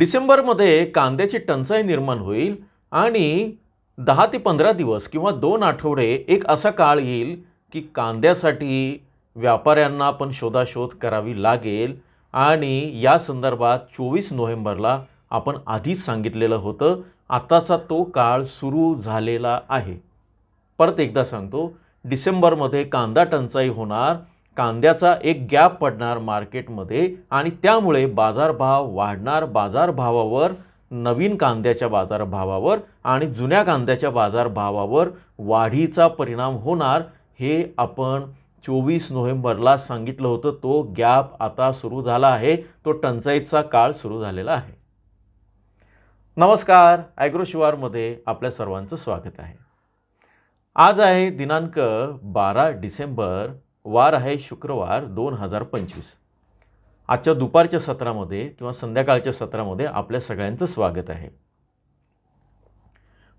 डिसेंबरमध्ये कांद्याची टंचाई निर्माण होईल आणि दहा ते पंधरा दिवस किंवा दोन आठवडे एक असा काळ येईल की कांद्यासाठी व्यापाऱ्यांना पण शोधाशोध करावी लागेल. आणि या संदर्भात चोवीस नोव्हेंबरला आपण आधीच सांगितलेलं होतं आताचा तो काळ सुरू झालेला आहे. परत एकदा सांगतो डिसेंबरमध्ये कांदा टंचाई होणार कांद्याचा एक गॅप पडणार मार्केटमध्ये आणि त्यामुळे बाजारभाव वाढणार बाजारभावावर नवीन कांद्याच्या बाजारभावावर आणि जुन्या कांद्याच्या बाजारभावावर वाढीचा परिणाम होणार हे आपण चोवीस नोव्हेंबरला सांगितलं होतं. तो गॅप आता सुरू झाला आहे. तो टंचाईचा काळ सुरू झालेला आहे. नमस्कार. ॲग्रोशिवारमध्ये आपल्या सर्वांचं स्वागत आहे. आज आहे दिनांक बारा डिसेंबर वार आहे शुक्रवार दोन हजार पंचवीस. आजच्या दुपारच्या सत्रामध्ये किंवा संध्याकाळच्या सत्रामध्ये आपल्या सगळ्यांचं स्वागत आहे.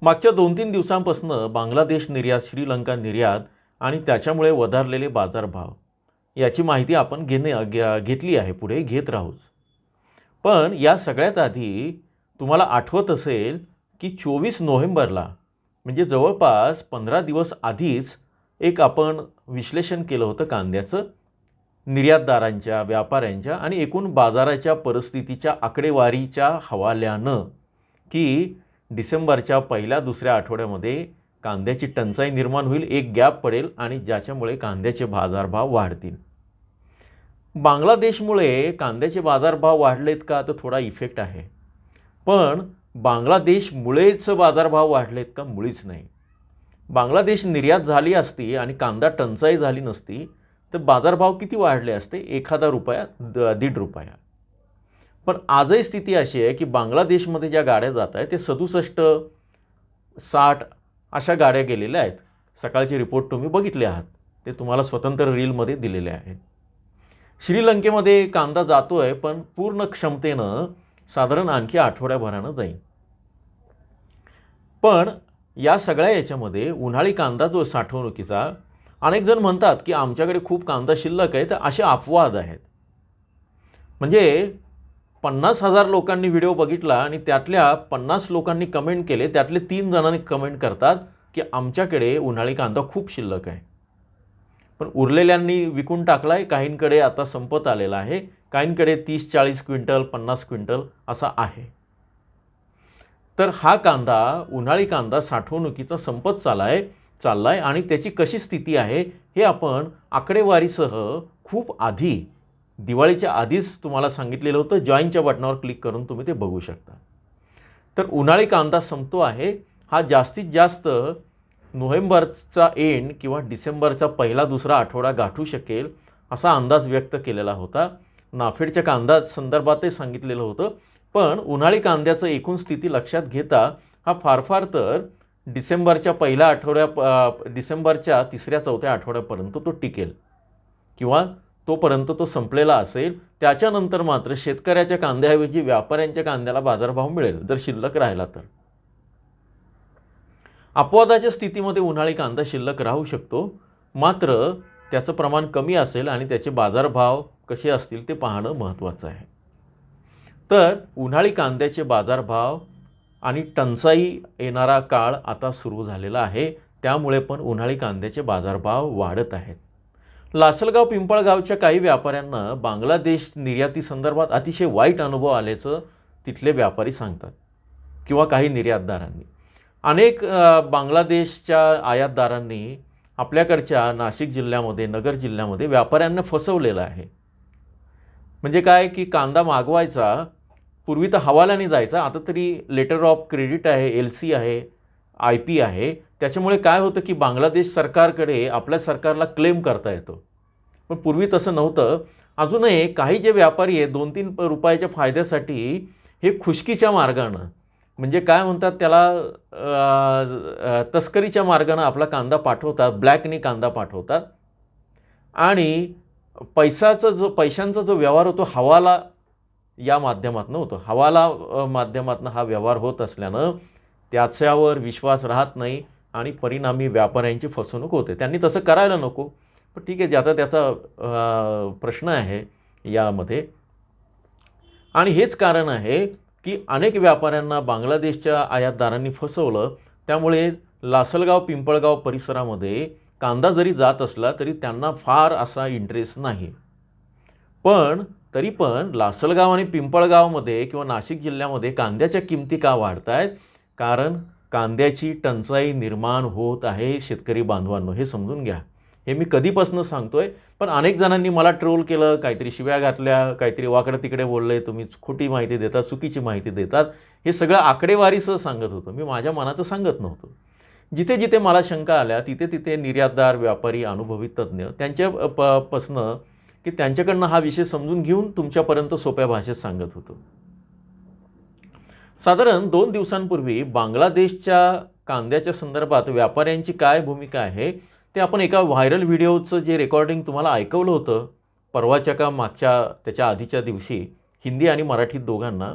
मागच्या दोन तीन दिवसांपासून बांगलादेश निर्यात श्रीलंका निर्यात आणि त्याच्यामुळे वधारलेले बाजारभाव याची माहिती आपण घेणे घेतली आहे पुढे घेत राहूच. पण या सगळ्यात आधी तुम्हाला आठवत असेल की चोवीस नोव्हेंबरला म्हणजे जवळपास पंधरा दिवस आधीच एक आपण विश्लेषण केलं होतं कांद्याचं. निर्यातदारांच्या व्यापाऱ्यांच्या आणि एकूण बाजाराच्या परिस्थितीच्या आकडेवारीच्या हवाल्यानं की डिसेंबरच्या पहिल्या दुसऱ्या आठवड्यामध्ये कांद्याची टंचाई निर्माण होईल एक गॅप पडेल आणि ज्याच्यामुळे कांद्याचे बाजारभाव वाढतील. बांगलादेशमुळे कांद्याचे बाजारभाव वाढलेत का? तर थोडा इफेक्ट आहे. पण बांगलादेशमुळेच बाजारभाव वाढलेत का? मुळीच नाही. बांगलादेश निर्यात झाली असती आणि कांदा टंचाई झाली नसती तर बाजारभाव किती वाढले असते? एखादा रुपया द दीड रुपया. पण आजही स्थिती अशी आहे की बांगलादेशमध्ये ज्या गाड्या जात आहेत ते सदुसष्ट साठ अशा गाड्या गेलेल्या आहेत. सकाळचे रिपोर्ट तुम्ही बघितले आहात. ते तुम्हाला स्वतंत्र रीलमध्ये दिलेले आहेत. श्रीलंकेमध्ये कांदा जातो आहे पण पूर्ण क्षमतेनं साधारण आणखी आठवड्याभरानं जाईल. पण या सगळ्या याच्यामध्ये उन्हाळी कांदा जो साठवणुकीचा अनेक जण म्हणतात की आमच्याकडे खूप कांदा शिल्लक आहे तर असे अपवाद आहेत. म्हणजे पन्नास हजार लोकांनी व्हिडिओ बघितला आणि त्यातल्या पन्नास लोकांनी कमेंट केले त्यातले तीन जणांनी कमेंट करतात की आमच्याकडे उन्हाळी कांदा खूप शिल्लक आहे. पण उरलेल्यांनी विकून टाकला आहे काहींकडे आता संपत आलेला आहे काहींकडे तीस चाळीस क्विंटल पन्नास क्विंटल असा आहे. तर हा कांदा उन्हाळी कांदा साठवणुकीचा संपत चाला आहे चालला आहे आणि त्याची कशी स्थिती आहे हे आपण आकडेवारीसह खूप आधी दिवाळीच्या आधीच तुम्हाला सांगितलेलं होतं. जॉईनच्या बटनावर क्लिक करून तुम्ही ते बघू शकता. तर उन्हाळी कांदा संपतो आहे. हा जास्तीत जास्त नोव्हेंबरचा एंड किंवा डिसेंबरचा पहिला दुसरा आठवडा गाठू शकेल असा अंदाज व्यक्त केलेला होता. नाफेडच्या कांदा संदर्भातही सांगितलेलं होतं. पण उन्हाळी कांद्याचं एकूण स्थिती लक्षात घेता हा फार फार तर डिसेंबरच्या पहिल्या आठवड्या डिसेंबरच्या तिसऱ्या चौथ्या आठवड्यापर्यंत तो टिकेल. किंवा तोपर्यंत तो संपलेला असेल त्याच्यानंतर मात्र शेतकऱ्याच्या कांद्याऐवजी व्यापाऱ्यांच्या कांद्याला बाजारभाव मिळेल जर शिल्लक राहिला तर. अपवादाच्या स्थितीमध्ये उन्हाळी कांदा शिल्लक राहू शकतो मात्र त्याचं प्रमाण कमी असेल आणि त्याचे बाजारभाव कसे असतील ते पाहणं महत्त्वाचं आहे. तर उन्हाळी कांद्याचे बाजारभाव आणि टंचाई येणारा काळ आता सुरू झालेला आहे. त्यामुळे पण उन्हाळी कांद्याचे बाजारभाव वाढत आहेत. लासलगाव पिंपळगावच्या काही व्यापाऱ्यांना बांगलादेश निर्याती संदर्भात अतिशय वाईट अनुभव आल्याचं तिथले व्यापारी सांगतात किंवा काही निर्यातदारांनी. अनेक बांगलादेशच्या आयातदारांनी आपल्याकडच्या नाशिक जिल्ह्यामध्ये नगर जिल्ह्यामध्ये व्यापाऱ्यांना फसवलेलं आहे. म्हणजे काय? की कांदा मागवायचा पूर्वी तर हवाल्याने जायचा आता तरी लेटर ऑफ क्रेडिट आहे एल सी आहे आय पी आहे. त्याच्यामुळे काय होतं की बांगलादेश सरकारकडे आपल्या सरकारला क्लेम करता येतो. पण पूर्वी तसं नव्हतं. अजूनही काही जे व्यापारी आहे दोन तीन रुपयाच्या फायद्यासाठी हे खुशकीच्या मार्गानं म्हणजे काय म्हणतात त्याला तस्करीच्या मार्गानं आपला कांदा पाठवतात ब्लॅकने कांदा पाठवतात. आणि पैसाचा जो पैशांचा जो व्यवहार होतो हवाला या माध्यमातनं होतो. हवाला माध्यमातनं हा व्यवहार होत असल्यानं त्याच्यावर विश्वास राहत नाही आणि परिणामी व्यापाऱ्यांची फसवणूक होते. त्यांनी तसं करायला नको. पण ठीक आहे ज्याचा त्याचा प्रश्न आहे यामध्ये. आणि हेच कारण आहे की अनेक व्यापाऱ्यांना बांगलादेशच्या आयातदारांनी फसवलं. त्यामुळे लासलगाव पिंपळगाव परिसरामध्ये कांदा जरी जात असला तरी त्यांना फार असा इंटरेस्ट नाही. पण तरी पण लासलगाव आणि पिंपळगावमध्ये किंवा नाशिक जिल्ह्यामध्ये कांद्याच्या किमती का वाढत आहेत कारण कांद्याची टंचाई निर्माण होत आहे शेतकरी बांधवांनो हे समजून घ्या. हे मी कधीपासून आहे पण अनेक जणांनी मला ट्रोल केलं काहीतरी शिव्या घातल्या काहीतरी वाकडं तिकडे बोलले तुम्ही खोटी माहिती देतात चुकीची माहिती देतात. हे सगळं आकडेवारीसह सांगत होतं. मी माझ्या मनाचं सांगत नव्हतो. जिथे जिथे मला शंका आल्या तिथे तिथे निर्यातदार व्यापारी अनुभवी तज्ज्ञ त्यांच्या प पासनं की त्यांच्याकडनं हा विषय समजून घेऊन तुमच्यापर्यंत सोप्या भाषेत सांगत होतो. साधारण दोन दिवसांपूर्वी बांगलादेशच्या कांद्याच्या संदर्भात व्यापाऱ्यांची काय भूमिका आहे ते आपण एका व्हायरल व्हिडिओचं जे रेकॉर्डिंग तुम्हाला ऐकवलं होतं परवाच्या का मागच्या त्याच्या आधीच्या दिवशी हिंदी आणि मराठीत दोघांना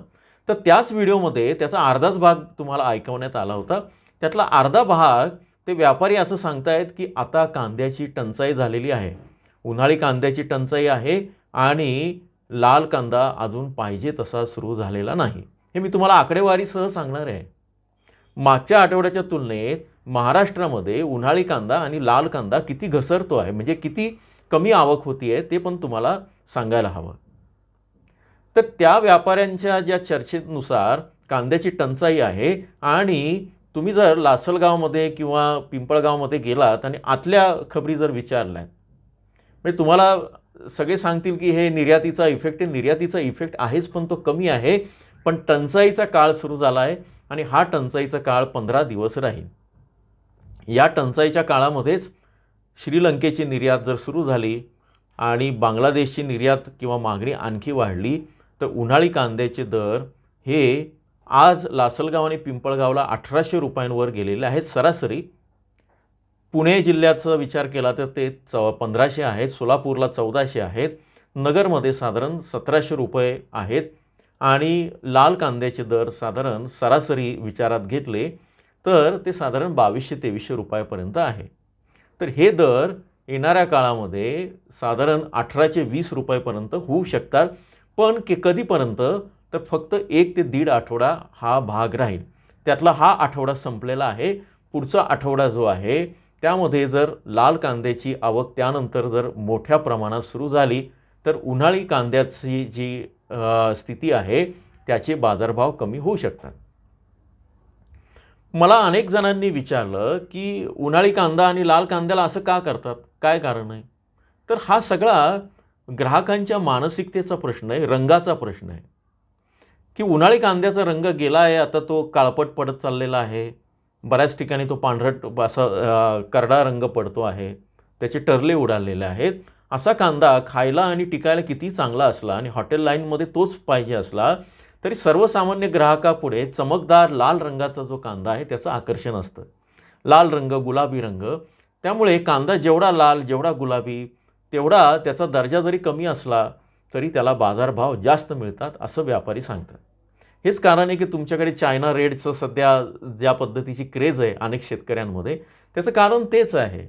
तर त्याच व्हिडिओमध्ये त्याचा अर्धाच भाग तुम्हाला ऐकवण्यात आला होता. त्यातला अर्धा भाग ते व्यापारी असं सांगतायत की आता कांद्याची टंचाई झालेली आहे. उन्हाळी कांद्याची टंचाई आहे आणि लाल कांदा अजून पाहिजे तसा सुरू झालेला नाही. हे मी तुम्हाला आकडेवारीसह सांगणार आहे. मागच्या आठवड्याच्या तुलनेत महाराष्ट्रामध्ये उन्हाळी कांदा आणि लाल कांदा किती घसरतो आहे म्हणजे किती कमी आवक होती आहे ते पण तुम्हाला सांगायला हवं. तर त्या व्यापाऱ्यांच्या ज्या चर्चेनुसार कांद्याची टंचाई आहे आणि तुम्ही जर लासलगावमध्ये किंवा पिंपळगावमध्ये गेलात आणि आतल्या खबरी जर विचारल्यात म्हणजे तुम्हाला सगळे सांगतील की हे निर्यातीचा इफेक्ट आहे निर्यातीचा इफेक्ट आहेच पण तो कमी आहे. पण टंचाईचा काळ सुरू झाला आहे आणि हा टंचाईचा काळ पंधरा दिवस राहील. या टंचाईच्या काळामध्येच श्रीलंकेची निर्यात जर सुरू झाली आणि बांगलादेशची निर्यात किंवा मागणी आणखी वाढली तर उन्हाळी कांद्याचे दर हे आज लासलगाव आणि पिंपळगावला अठराशे रुपयांवर गेलेले आहेत सरासरी. पुणे जिल्ह्याचा विचार केला तर ते च पंधराशे आहेत सोलापूरला चौदाशे आहेत नगरमध्ये साधारण सतराशे रुपये आहेत आणि लाल कांद्याचे दर साधारण सरासरी विचारात घेतले तर ते साधारण बावीसशे तेवीसशे रुपयापर्यंत आहे. तर हे दर येणाऱ्या काळामध्ये साधारण अठराशे वीस रुपयापर्यंत होऊ शकतात पण के कधीपर्यंत? तर फक्त एक ते दीड आठवडा हा भाग राहील. त्यातला हा आठवडा संपलेला आहे. पुढचा आठवडा जो आहे त्यामध्ये जर लाल कांद्याची आवक त्यानंतर जर मोठ्या प्रमाणात सुरू झाली तर उन्हाळी कांद्याची जी स्थिती आहे त्याचे बाजारभाव कमी होऊ शकतात. मला अनेक जणांनी विचारलं की उन्हाळी कांदा आणि लाल कांद्याला असं का करतात? काय कारण आहे? तर हा सगळा ग्राहकांच्या मानसिकतेचा प्रश्न आहे रंगाचा प्रश्न आहे. की उन्हाळी कांद्याचा रंग गेला आहे आता तो काळपट पडत चाललेला आहे. बऱ्याच ठिकाणी तो पांढरट असा करडा रंग पडतो आहे. त्याचे टरले उडालेले आहेत. असा कांदा खायला आणि टिकायला किती चांगला असला आणि हॉटेल लाईनमध्ये तोच पाहिजे असला तरी सर्वसामान्य ग्राहकापुढे चमकदार लाल रंगाचा जो कांदा आहे त्याचं आकर्षण असतं. लाल रंग गुलाबी रंग. त्यामुळे कांदा जेवढा लाल जेवढा गुलाबी तेवढा त्याचा दर्जा जरी कमी असला तरी त्याला बाजारभाव जास्त मिळतात असं व्यापारी सांगतात. हेच कारण आहे की तुमच्याकडे चायना रेडचं सध्या ज्या पद्धतीची क्रेज आहे अनेक शेतकऱ्यांमध्ये त्याचं कारण तेच आहे.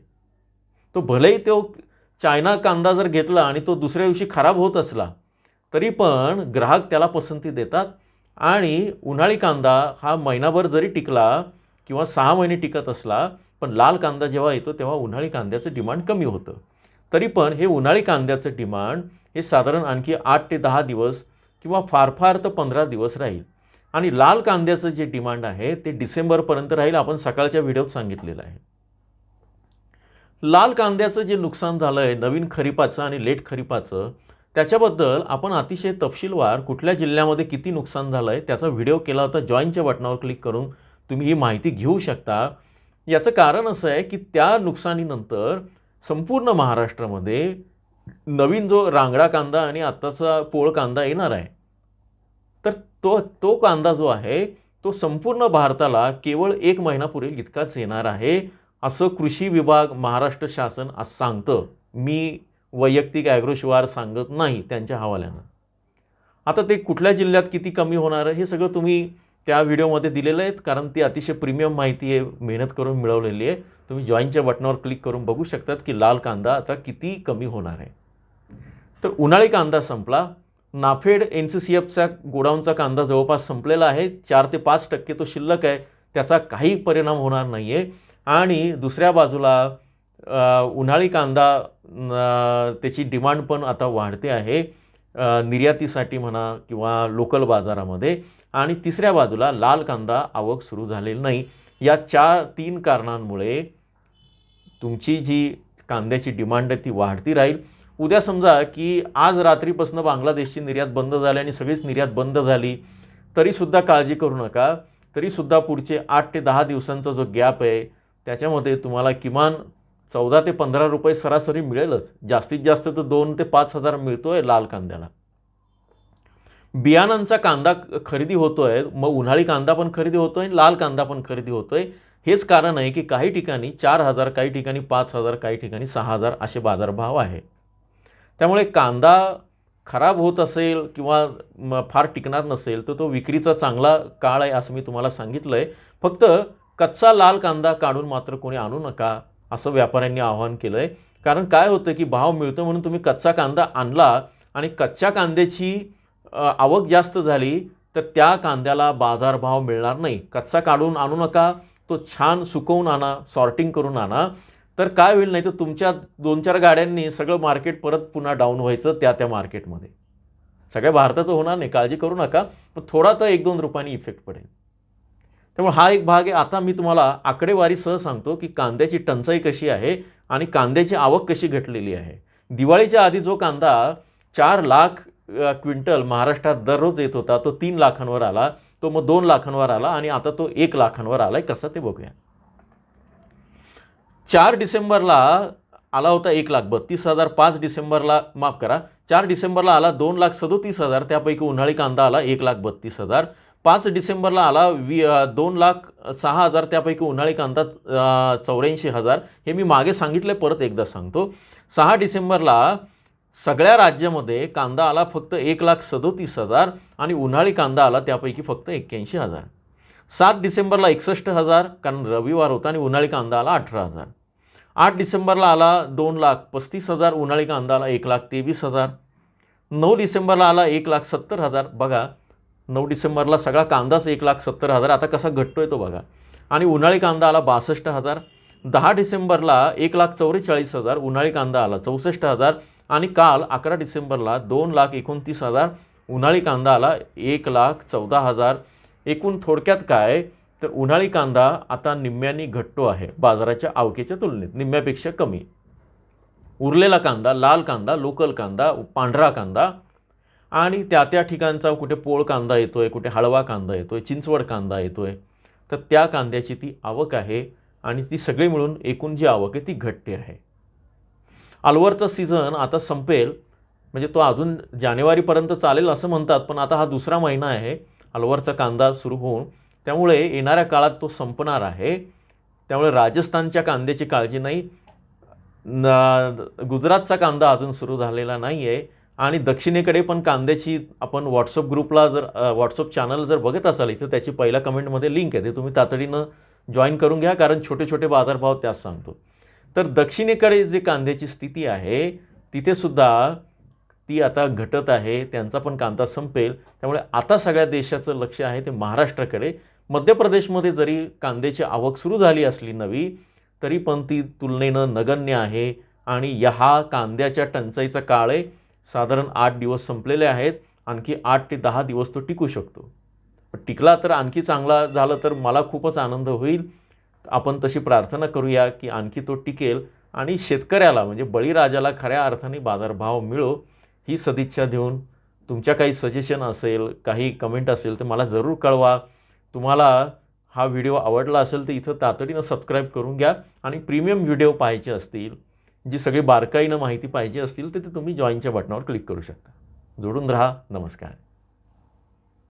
तो भलेही तो चायना कांदा जर घेतला आणि तो दुसऱ्या दिवशी खराब होत असला तरी पण ग्राहक त्याला पसंती देतात आणि उन्हाळी कांदा हा महिनाभर जरी टिकला किंवा सहा महिने टिकत असला पण लाल कांदा जेव्हा येतो तेव्हा उन्हाळी कांद्याचं डिमांड कमी होतं. तरी पण हे उन्हाळी कांद्याचं डिमांड हे साधारण आणखी आठ ते दहा दिवस किंवा फार फार तर पंधरा दिवस राहील. आणि लाल कांद्याचं जे डिमांड आहे ते डिसेंबरपर्यंत राहील आपण सकाळच्या व्हिडिओत सांगितलेलं आहे. लाल कांद्याचं जे नुकसान झालं आहे नवीन खरीपाचं आणि लेट खरीपाचं त्याच्याबद्दल आपण अतिशय तपशीलवार कुठल्या जिल्ह्यामध्ये किती नुकसान झालं आहे त्याचा व्हिडिओ केला होता जॉईनच्या बटनावर क्लिक करून तुम्ही ही माहिती घेऊ शकता. याचं कारण असं आहे की त्या नुकसानीनंतर संपूर्ण महाराष्ट्रामध्ये नवीन जो रांगडा कांदा आणि आत्ताचा पोळ कांदा येणार आहे तर तो तो कांदा जो आहे तो संपूर्ण भारताला केवळ एक महिना पुरेल इतकाच येणार आहे असं कृषी विभाग महाराष्ट्र शासन आज सांगतं. मी वैयक्तिक ॲग्रोशिवार सांगत नाही त्यांच्या हवाल्यानं. आता ते कुठल्या जिल्ह्यात किती कमी होणार आहे हे सगळं तुम्ही त्या व्हिडिओमध्ये दिलेलं आहेत कारण ती अतिशय प्रीमियम माहिती आहे मेहनत करून मिळवलेली आहे. तुम्ही जॉईनच्या बटनावर क्लिक करून बघू शकतात की लाल कांदा आता किती कमी होणार आहे. तर उन्हाळी कांदा संपला. नाफेड एन सी सी एफचा गोडाऊनचा कांदा जवळपास संपलेला आहे. चार ते पाच टक्के तो शिल्लक आहे. त्याचा काही परिणाम होणार नाही आहे आणि दुसऱ्या बाजूला उन्हाळी कांदा त्याची डिमांड पण आता वाढते आहे. निर्यातीसाठी म्हणा किंवा लोकल बाजारामध्ये. आणि तिसऱ्या बाजूला लाल कांदा आवक सुरू झालेली नाही. या चार तीन कारणांमुळे तुमची जी कांद्याची डिमांड आहे ती वाढती राहील. उद्या समजा की आज रात्रीपासून बांगलादेशची निर्यात बंद झाली आणि सगळीच निर्यात बंद झाली तरीसुद्धा काळजी करू नका. तरीसुद्धा पुढचे आठ ते दहा दिवसांचा जो गॅप आहे त्याच्यामध्ये तुम्हाला किमान चौदा ते पंधरा रुपये सरासरी मिळेलच. जास्तीत जास्त तर दोन ते पाच हजार मिळतो आहे लाल कांद्याला. बियाणांचा कांदा खरेदी होतो आहे मग उन्हाळी कांदा पण खरेदी होतो आहे लाल कांदा पण खरेदी होतो आहे हेच कारण आहे की काही ठिकाणी चार हजार काही ठिकाणी पाच हजार काही ठिकाणी सहा हजार असे बाजारभाव आहे. त्यामुळे कांदा खराब होत असेल किंवा फार टिकणार नसेल तर तो विक्रीचा चांगला काळ आहे असं मी तुम्हाला सांगितलं आहे फक्त कच्चा लाल कांदा काढून मात्र कोणी आणू नका असं व्यापाऱ्यांनी आवाहन केलं आहे कारण काय होतं की भाव मिळतो म्हणून तुम्ही कच्चा कांदा आणला आणि कच्च्या कांद्याची आवक जास्त झाली तर त्या कांद्याला बाजारभाव मिळणार नाही. कच्चा काढून आणू नका तो छान सुकवून आणा सॉर्टिंग करून आणा. तर काय होईल नाही तर तुमच्या दोन चार गाड्यांनी सगळं मार्केट परत पुन्हा डाऊन व्हायचं त्या त्या मार्केटमध्ये सगळ्या भारताचं होणार नाही काळजी करू नका पण थोडा तर एक दोन रुपयांनी इफेक्ट पडेल. त्यामुळे हा एक भाग आहे. आता मी तुम्हाला आकडेवारीसह सांगतो की कांद्याची टंचाई कशी आहे आणि कांद्याची आवक कशी घटलेली आहे. दिवाळीच्या आधी जो कांदा चार लाख क्विंटल महाराष्ट्रात दररोज येत होता तो तीन लाखांवर आला तो मग दोन लाखांवर आला आणि आता तो एक लाखांवर आला आहे कसं ते बघूया. चार डिसेंबरला आला होता एक लाख बत्तीस हजार पाच डिसेंबरला माफ करा चार डिसेंबरला आला दोन लाख सदोतीस हजार त्यापैकी उन्हाळी कांदा आला एक लाख बत्तीस हजार पाच डिसेंबरला आला वी दोन लाख सहा हजार त्यापैकी उन्हाळी कांदा चौऱ्याऐंशी हजार हे मी मागे सांगितलं परत एकदा सांगतो. सहा डिसेंबरला सगळ्या राज्यामध्ये कांदा आला फक्त एक लाख सदोतीस हजार आणि उन्हाळी कांदा आला त्यापैकी फक्त एक्क्याऐंशी हजार. सात डिसेंबरला एकसष्ट हजार कारण रविवार होता आणि उन्हाळी कांदा आला अठरा हजार. आठ डिसेंबरला आला दोन लाख पस्तीस हजार उन्हाळी कांदा आला एक लाख तेवीस हजार. नऊ डिसेंबरला आला एक लाख सत्तर हजार. बघा नऊ डिसेंबरला सगळा कांदाच एक लाख सत्तर हजार. आता कसा घटतोय तो बघा. आणि उन्हाळी कांदा आला बासष्ट हजार. दहा डिसेंबरला एक लाख चौवेचाळीस हजार उन्हाळी कांदा आला चौसष्ट हजार. आणि काल अकरा डिसेंबरला दोन लाख एकोणतीस हजार उन्हाळी कांदा आला एक लाख चौदा हजार. एकूण थोडक्यात काय? तर उन्हाळी कांदा आता निम्म्यानी घट्टो आहे बाजाराच्या आवकेच्या तुलनेत निम्म्यापेक्षा कमी. उरलेला कांदा लाल कांदा लोकल कांदा पांढरा कांदा आणि त्या त्या ठिकाणचा कुठे पोळ कांदा येतो आहे कुठे हळवा कांदा येतो आहे चिंचवड कांदा येतो आहे तर त्या कांद्याची ती आवक आहे आणि ती सगळी मिळून एकूण जी आवक आहे ती घट्टी आहे. अलवरचा सीझन आता संपेल. म्हणजे तो अजून जानेवारीपर्यंत चालेल असं म्हणतात पण आता हा दुसरा महिना आहे. अलवरचा कांदा सुरू होऊन त्यामुळे येणाऱ्या काळात तो संपणार आहे. त्यामुळे राजस्थानच्या कांद्याची काळजी नाही. न गुजरातचा कांदा अजून सुरू झालेला नाही आहे आणि दक्षिणेकडे पण कांद्याची आपण व्हॉट्सअप ग्रुपला जर व्हॉट्सअप चॅनल जर बघत असाल इथं त्याची पहिल्या कमेंटमध्ये लिंक आहे. ते तुम्ही तातडीनं जॉईन करून घ्या कारण छोटे छोटे बाजारभाव त्यात सांगतो. तर दक्षिणेकडे जे कांद्याची स्थिती आहे तिथेसुद्धा ती आता घटत आहे त्यांचा पण कांदा संपेल. त्यामुळे आता सगळ्या देशाचं लक्ष आहे ते महाराष्ट्राकडे. मध्य प्रदेशमध्ये जरी कांद्याची आवक सुरू झाली असली नवी तरी पण ती तुलनेनं नगण्य आहे. आणि या हा कांद्याच्या टंचाईचा काळ आहे. साधारण आठ दिवस संपलेले आहेत. आणखी आठ ते दहा दिवस तो टिकू शकतो. पण टिकला तर आणखी चांगला झालं तर मला खूपच आनंद होईल. आपण तशी प्रार्थना करूया की आणखी तो टिकेल आणि शेतकऱ्याला म्हणजे बळीराजाला खऱ्या अर्थाने बाजारभाव मिळो ही सदिच्छा देऊन तुमच्या काही सजेशन असेल काही कमेंट असेल तर मला जरूर कळवा. तुम्हाला हा व्हिडिओ आवडला असेल तर इथं तातडीनं सबस्क्राईब करून घ्या आणि प्रीमियम व्हिडिओ पाहायचे असतील जी सगळी बारकाईनं माहिती पाहिजे असतील तर ते तुम्ही जॉईनच्या बटनावर क्लिक करू शकता. जोडून राहा. नमस्कार.